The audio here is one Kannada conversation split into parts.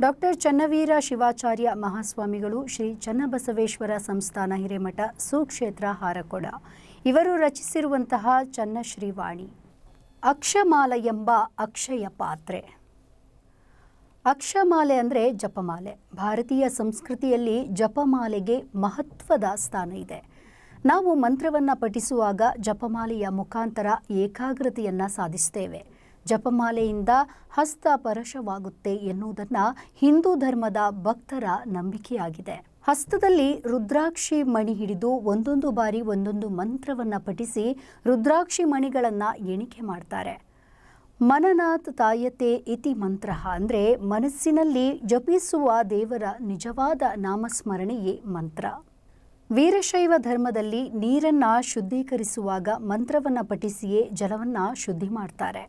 ಡಾಕ್ಟರ್ ಚನ್ನವೀರ ಶಿವಾಚಾರ್ಯ ಮಹಾಸ್ವಾಮಿಗಳು ಶ್ರೀ ಚನ್ನಬಸವೇಶ್ವರ ಸಂಸ್ಥಾನ ಹಿರೇಮಠ ಸುಕ್ಷೇತ್ರ ಹಾರಕೊಡ. ಇವರು ರಚಿಸಿರುವಂತಹ ಚನ್ನಶ್ರೀವಾಣಿ ಅಕ್ಷಮಾಲ ಎಂಬ ಅಕ್ಷಯ ಪಾತ್ರೆ. ಅಕ್ಷಮಾಲೆ ಅಂದರೆ ಜಪಮಾಲೆ. ಭಾರತೀಯ ಸಂಸ್ಕೃತಿಯಲ್ಲಿ ಜಪಮಾಲೆಗೆ ಮಹತ್ವದ ಸ್ಥಾನ ಇದೆ. ನಾವು ಮಂತ್ರವನ್ನು ಪಠಿಸುವಾಗ ಜಪಮಾಲೆಯ ಮುಖಾಂತರ ಏಕಾಗ್ರತೆಯನ್ನು ಸಾಧಿಸ್ತೇವೆ. ಜಪಮಾಲೆಯಿಂದ ಹಸ್ತ ಪರಶವಾಗುತ್ತೆ ಎನ್ನುವುದನ್ನು ಹಿಂದೂ ಧರ್ಮದ ಭಕ್ತರ ನಂಬಿಕೆಯಾಗಿದೆ. ಹಸ್ತದಲ್ಲಿ ರುದ್ರಾಕ್ಷಿ ಮಣಿ ಹಿಡಿದು ಒಂದೊಂದು ಬಾರಿ ಒಂದೊಂದು ಮಂತ್ರವನ್ನು ಪಠಿಸಿ ರುದ್ರಾಕ್ಷಿ ಮಣಿಗಳನ್ನು ಎಣಿಕೆ ಮಾಡ್ತಾರೆ. ಮನನಾಥ್ ತಾಯತೆ ಇತಿ ಮಂತ್ರ ಅಂದರೆ ಮನಸ್ಸಿನಲ್ಲಿ ಜಪಿಸುವ ದೇವರ ನಿಜವಾದ ನಾಮಸ್ಮರಣೆಯೇ ಮಂತ್ರ. ವೀರಶೈವ ಧರ್ಮದಲ್ಲಿ ನೀರನ್ನು ಶುದ್ಧೀಕರಿಸುವಾಗ ಮಂತ್ರವನ್ನು ಪಠಿಸಿಯೇ ಜಲವನ್ನು ಶುದ್ಧಿ ಮಾಡ್ತಾರೆ.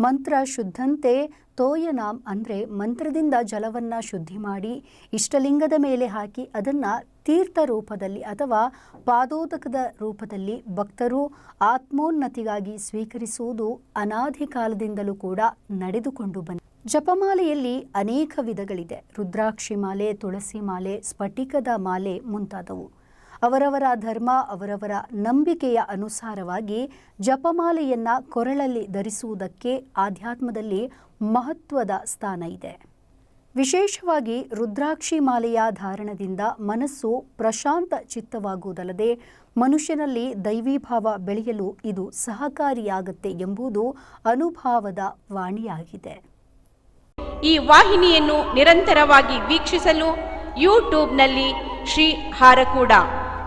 ಮಂತ್ರ ಶುದ್ಧಂತೆ ತೋಯನಾಮ್ ಅಂದರೆ ಮಂತ್ರದಿಂದ ಜಲವನ್ನು ಶುದ್ಧಿ ಮಾಡಿ ಇಷ್ಟಲಿಂಗದ ಮೇಲೆ ಹಾಕಿ ಅದನ್ನು ತೀರ್ಥ ರೂಪದಲ್ಲಿ ಅಥವಾ ಪಾದೋದಕದ ರೂಪದಲ್ಲಿ ಭಕ್ತರು ಆತ್ಮೋನ್ನತಿಗಾಗಿ ಸ್ವೀಕರಿಸುವುದು ಅನಾದಿ ಕಾಲದಿಂದಲೂ ಕೂಡ ನಡೆದುಕೊಂಡು ಬಂದ ಜಪಮಾಲೆಯಲ್ಲಿ ಅನೇಕ ವಿಧಗಳಿದೆ. ರುದ್ರಾಕ್ಷಿ ಮಾಲೆ, ತುಳಸಿ ಮಾಲೆ, ಸ್ಫಟಿಕದ ಮಾಲೆ ಮುಂತಾದವು. ಅವರವರ ಧರ್ಮ, ಅವರವರ ನಂಬಿಕೆಯ ಅನುಸಾರವಾಗಿ ಜಪಮಾಲೆಯನ್ನು ಕೊರಳಲ್ಲಿ ಧರಿಸುವುದಕ್ಕೆ ಆಧ್ಯಾತ್ಮದಲ್ಲಿ ಮಹತ್ವದ ಸ್ಥಾನ ಇದೆ. ವಿಶೇಷವಾಗಿ ರುದ್ರಾಕ್ಷಿ ಮಾಲೆಯ ಧಾರಣದಿಂದ ಮನಸ್ಸು ಪ್ರಶಾಂತ ಚಿತ್ತವಾಗುವುದಲ್ಲದೆ ಮನುಷ್ಯನಲ್ಲಿ ದೈವೀಭಾವ ಬೆಳೆಯಲು ಇದು ಸಹಕಾರಿಯಾಗುತ್ತೆ ಎಂಬುದು ಅನುಭಾವದ ವಾಣಿಯಾಗಿದೆ. ಈ ವಾಹಿನಿಯನ್ನು ನಿರಂತರವಾಗಿ ವೀಕ್ಷಿಸಲು ಯೂಟ್ಯೂಬ್ನಲ್ಲಿ Shri Harakuda.